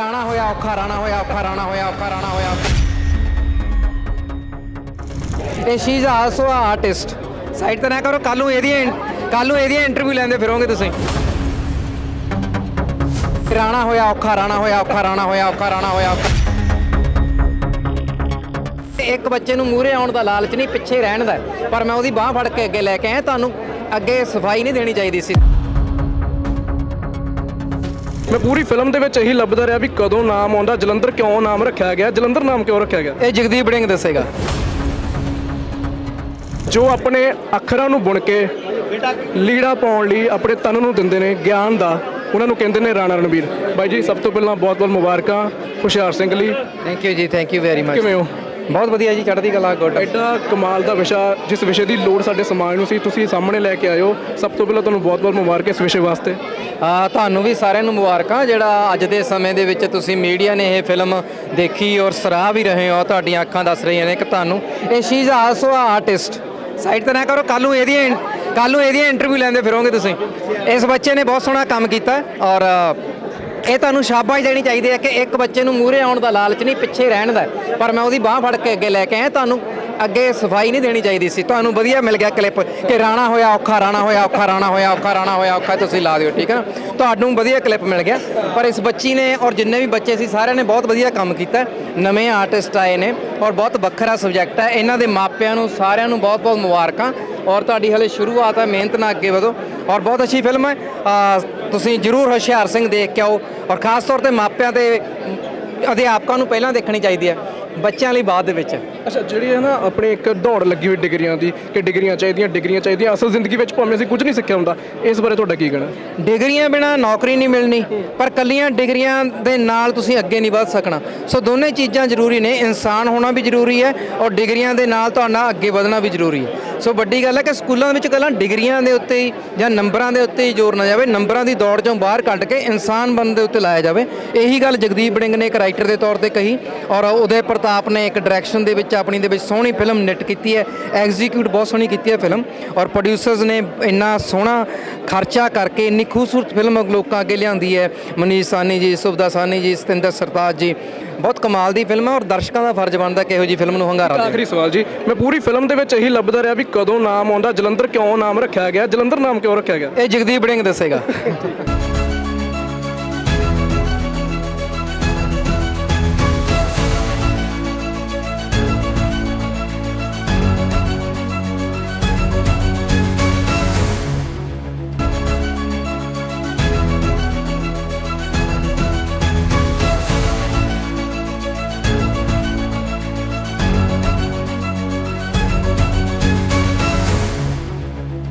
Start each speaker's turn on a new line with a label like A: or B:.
A: ਰਾਣਾ ਹੋਇਆ, ਔਖਾ ਰਾਣਾ ਹੋਇਆ, ਔਖਾ ਰਾਣਾ ਹੋਇਆ, ਔਖਾ ਰਾਣਾ ਹੋਇਆ। ਇਹ she is also a artist side ਤੇ ਨਾ ਕਰੋ ਕੱਲ ਨੂੰ ਇਹਦੀਆਂ ਕੱਲ ਨੂੰ ਇਹਦੀਆਂ ਇੰਟਰਵਿਊ ਲੈਂਦੇ ਫਿਰੋਗੇ ਤੁਸੀਂ। ਰਾਣਾ ਹੋਇਆ, ਔਖਾ ਰਾਣਾ ਹੋਇਆ, ਔਖਾ ਰਾਣਾ ਹੋਇਆ, ਔਖਾ ਰਾਣਾ ਹੋਇਆ। ਇੱਕ ਬੱਚੇ ਨੂੰ ਮੂਹਰੇ ਆਉਣ ਦਾ ਲਾਲਚ ਨਹੀਂ, ਪਿੱਛੇ ਰਹਿਣ ਦਾ। ਪਰ ਮੈਂ ਉਹਦੀ ਬਾਹ ਫੜ ਕੇ ਅੱਗੇ ਲੈ ਕੇ ਆਇਆ, ਤੁਹਾਨੂੰ ਅੱਗੇ ਸਫ਼ਾਈ ਨਹੀਂ ਦੇਣੀ ਚਾਹੀਦੀ ਸੀ।
B: ਮੈਂ ਪੂਰੀ ਫਿਲਮ ਦੇ ਵਿੱਚ ਇਹੀ ਲੱਭਦਾ ਰਿਹਾ ਵੀ ਕਦੋਂ ਨਾਮ ਆਉਂਦਾ ਜਲੰਧਰ ਕਿਉਂ ਨਾਮ ਰੱਖਿਆ ਗਿਆ ਜਲੰਧਰ ਨਾਮ ਕਿਉਂ ਰੱਖਿਆ ਗਿਆ?
A: ਇਹ ਜਗਦੀਪ ਬੜਿੰਗ ਦੱਸੇਗਾ।
B: ਜੋ ਆਪਣੇ ਅੱਖਰਾਂ ਨੂੰ ਬੁਣ ਕੇ ਲੀੜਾ ਪਾਉਣ ਲਈ ਆਪਣੇ ਤਨ ਨੂੰ ਦਿੰਦੇ ਨੇ ਗਿਆਨ ਦਾ ਉਹਨਾਂ ਨੂੰ ਕਹਿੰਦੇ ਨੇ ਰਾਣਾ ਰਣਵੀਰ ਬਾਈ ਜੀ ਸਭ ਤੋਂ ਪਹਿਲਾਂ ਬਹੁਤ ਬਹੁਤ ਮੁਬਾਰਕਾਂ ਹੁਸ਼ਿਆਰ ਸਿੰਘ ਲਈ।
A: Thank you ji thank you very much
B: ਕਿਵੇਂ ਹੋ?
A: ਬਹੁਤ ਵਧੀਆ ਜੀ ਚੜ੍ਹਦੀ ਕਲਾ ਗੁੱਡ।
B: ਐਡਾ ਕਮਾਲ ਦਾ ਵਿਸ਼ਾ ਜਿਸ ਵਿਸ਼ੇ ਦੀ ਲੋੜ ਸਾਡੇ ਸਮਾਜ ਨੂੰ ਸੀ ਤੁਸੀਂ ਸਾਹਮਣੇ ਲੈ ਕੇ ਆਇਓ। ਸਭ ਤੋਂ ਪਹਿਲਾਂ ਤੁਹਾਨੂੰ ਬਹੁਤ ਬਹੁਤ ਮੁਬਾਰਕਾਂ ਇਸ ਵਿਸ਼ੇ ਵਾਸਤੇ।
A: ਆ ਤੁਹਾਨੂੰ ਵੀ ਸਾਰਿਆਂ ਨੂੰ ਮੁਬਾਰਕਾਂ ਜਿਹੜਾ ਅੱਜ ਦੇ ਸਮੇਂ ਦੇ ਵਿੱਚ ਤੁਸੀਂ ਮੀਡੀਆ ਨੇ ਇਹ ਫਿਲਮ ਦੇਖੀ ਔਰ ਸਰਾਹ ਵੀ ਰਹੇ ਹੋ ਤੁਹਾਡੀਆਂ ਅੱਖਾਂ ਦੱਸ ਰਹੀਆਂ ਨੇ ਕਿ ਤੁਹਾਨੂੰ। ਇਹ she is also artist. Side ਤੇ ਨਾ ਕਰੋ ਕੱਲ ਨੂੰ ਇਹਦੀਆਂ ਕੱਲ ਨੂੰ ਇਹਦੀਆਂ ਇੰਟਰਵਿਊ ਲੈਂਦੇ ਫਿਰੋਗੇ ਤੁਸੀਂ। ਇਸ ਬੱਚੇ ਨੇ ਬਹੁਤ ਸੋਹਣਾ ਕੰਮ ਕੀਤਾ ਔਰ ਇਹ ਤੁਹਾਨੂੰ ਸ਼ਾਬਾਸ਼ ਦੇਣੀ ਚਾਹੀਦੀ ਹੈ ਕਿ ਇੱਕ ਬੱਚੇ ਨੂੰ ਮੂਹਰੇ ਆਉਣ ਦਾ ਲਾਲਚ ਨਹੀਂ, ਪਿੱਛੇ ਰਹਿਣ ਦਾ ਪਰ ਮੈਂ ਉਹਦੀ ਬਾਹ ਫੜ ਕੇ ਅੱਗੇ ਲੈ ਕੇ ਆਇਆ, ਤੁਹਾਨੂੰ ਅੱਗੇ ਸਫ਼ਾਈ ਨਹੀਂ ਦੇਣੀ ਚਾਹੀਦੀ ਸੀ। ਤੁਹਾਨੂੰ ਵਧੀਆ ਮਿਲ ਗਿਆ ਕਲਿੱਪ ਕਿ ਰਾਣਾ ਹੋਇਆ ਔਖਾ, ਰਾਣਾ ਹੋਇਆ ਔਖਾ, ਰਾਣਾ ਹੋਇਆ ਔਖਾ, ਰਾਣਾ ਹੋਇਆ ਔਖਾ, ਤੁਸੀਂ ਲਾ ਦਿਓ, ਠੀਕ ਹੈ ਤੁਹਾਨੂੰ ਵਧੀਆ ਕਲਿੱਪ ਮਿਲ ਗਿਆ। ਪਰ ਇਸ ਬੱਚੀ ਨੇ ਔਰ ਜਿੰਨੇ ਵੀ ਬੱਚੇ ਸੀ, ਸਾਰਿਆਂ ਨੇ ਬਹੁਤ ਵਧੀਆ ਕੰਮ ਕੀਤਾ। ਨਵੇਂ ਆਰਟਿਸਟ ਆਏ ਨੇ ਔਰ ਬਹੁਤ ਵੱਖਰਾ ਸਬਜੈਕਟ ਹੈ ਇਹਨਾਂ ਦੇ ਮਾਪਿਆਂ ਨੂੰ, ਸਾਰਿਆਂ ਨੂੰ ਬਹੁਤ ਬਹੁਤ ਮੁਬਾਰਕਾਂ। ਔਰ ਤੁਹਾਡੀ ਹਲੇ ਸ਼ੁਰੂਆਤ ਹੈ ਮਿਹਨਤ ਨਾਲ ਅੱਗੇ ਵਧੋ। ਔਰ ਬਹੁਤ ਅੱਛੀ ਫਿਲਮ ਹੈ ਤੁਸੀਂ ਜਰੂਰ ਹੁਸ਼ਿਆਰ ਸਿੰਘ ਦੇਖ ਕੇ ਆਓ। ਔਰ ਖਾਸ ਤੌਰ ਤੇ ਮਾਪਿਆਂ ਤੇ ਅਧਿਆਪਕਾਂ ਨੂੰ ਪਹਿਲਾਂ ਦੇਖਣੀ ਚਾਹੀਦੀ ਹੈ ਬੱਚਿਆਂ ਲਈ ਬਾਅਦ ਦੇ ਵਿੱਚ।
B: ਅੱਛਾ, ਜਿਹੜੀ ਹੈ ਨਾ ਆਪਣੇ ਇੱਕ ਦੌੜ ਲੱਗੀ ਹੋਈ ਡਿਗਰੀਆਂ ਦੀ, ਕਿ ਡਿਗਰੀਆਂ ਚਾਹੀਦੀਆਂ ਡਿਗਰੀਆਂ ਚਾਹੀਦੀਆਂ, ਅਸਲ ਜ਼ਿੰਦਗੀ ਵਿੱਚ ਭਾਵੇਂ ਅਸੀਂ ਕੁਝ ਨਹੀਂ ਸਿੱਖਿਆ ਹੁੰਦਾ, ਇਸ ਬਾਰੇ ਤੁਹਾਡਾ ਕੀ ਕਹਿਣਾ?
A: ਡਿਗਰੀਆਂ ਬਿਨਾ ਨੌਕਰੀ ਨਹੀਂ ਮਿਲਣੀ, ਪਰ ਕੱਲੀਆਂ ਡਿਗਰੀਆਂ ਦੇ ਨਾਲ ਤੁਸੀਂ ਅੱਗੇ ਨਹੀਂ ਵੱਧ ਸਕਣਾ। ਸੋ ਦੋਨੇ ਚੀਜ਼ਾਂ ਜ਼ਰੂਰੀ ਨੇ, ਇਨਸਾਨ ਹੋਣਾ ਵੀ ਜ਼ਰੂਰੀ ਹੈ ਔਰ ਡਿਗਰੀਆਂ ਦੇ ਨਾਲ ਤੁਹਾਡਾ ਅੱਗੇ ਵਧਣਾ ਵੀ ਜ਼ਰੂਰੀ ਹੈ। ਸੋ ਵੱਡੀ ਗੱਲ ਹੈ ਕਿ ਸਕੂਲਾਂ ਵਿੱਚ ਕੱਲਾਂ ਡਿਗਰੀਆਂ ਦੇ ਉੱਤੇ ਹੀ ਜਾਂ ਨੰਬਰਾਂ ਦੇ ਉੱਤੇ ਹੀ ਜ਼ੋਰ ਨਾ ਜਾਵੇ, ਨੰਬਰਾਂ ਦੀ ਦੌੜ ਚੋਂ ਬਾਹਰ ਕੱਢ ਕੇ ਇਨਸਾਨ ਬਣਨ ਦੇ ਉੱਤੇ ਲਾਇਆ ਜਾਵੇ। ਇਹੀ ਗੱਲ ਜਗਦੀਪ ਬੜਿੰਗ ਨੇ ਇੱਕ ਰਾਈਟਰ ਦੇ ਤੌਰ ਤੇ ਕਹੀ ਔਰ ਉਦੈ ਪ੍ਰਤਾਪ ਨੇ ਇੱਕ ਡਾਇਰੈਕਸ਼ਨ ਦੇ ਵਿੱਚ ਆਪਣੀ ਦੇ ਵਿੱਚ ਸੋਹਣੀ ਫਿਲਮ ਨਿਟ ਕੀਤੀ ਹੈ ਐਗਜ਼ੀਕਿਊਟ ਬਹੁਤ ਸੋਹਣੀ ਕੀਤੀ ਹੈ ਫਿਲਮ ਔਰ ਪ੍ਰੋਡਿਊਸਰਸ ਨੇ ਇੰਨਾ ਸੋਹਣਾ ਖਰਚਾ ਕਰਕੇ ਇੰਨੀ ਖੂਬਸੂਰਤ ਫਿਲਮ ਲੋਕਾਂ ਅੱਗੇ ਲਿਆਂਦੀ ਹੈ। ਮਨੀਸ਼ ਸਾਨੀ ਜੀ ਸੁਭਦਾ ਸਾਨੀ ਜੀ ਸਤਿੰਦਰ ਸਰਤਾਜ ਜੀ ਬਹੁਤ ਕਮਾਲ ਦੀ ਫਿਲਮ ਹੈ ਔਰ ਦਰਸ਼ਕਾਂ ਦਾ ਫਰਜ਼ ਬਣਦਾ ਕਿ ਇਹੋ ਜੀ ਫਿਲਮ ਨੂੰ ਹੰਗਾਰਾ ਦੇਣ।
B: ਆਖਰੀ ਸਵਾਲ ਜੀ ਮੈਂ ਪੂਰੀ ਫਿਲਮ ਦੇ ਵਿੱਚ ਇਹੀ ਲੱਭਦਾ ਰਿਹਾ ਵੀ ਕਦੋਂ ਨਾਮ ਆਉਂਦਾ ਜਲੰਧਰ ਕਿਉਂ ਨਾਮ ਰੱਖਿਆ ਗਿਆ ਜਲੰਧਰ ਨਾਮ ਕਿਉਂ ਰੱਖਿਆ ਗਿਆ?
A: ਇਹ ਜਗਦੀਪ ਬੜਿੰਗ ਦੱਸੇਗਾ।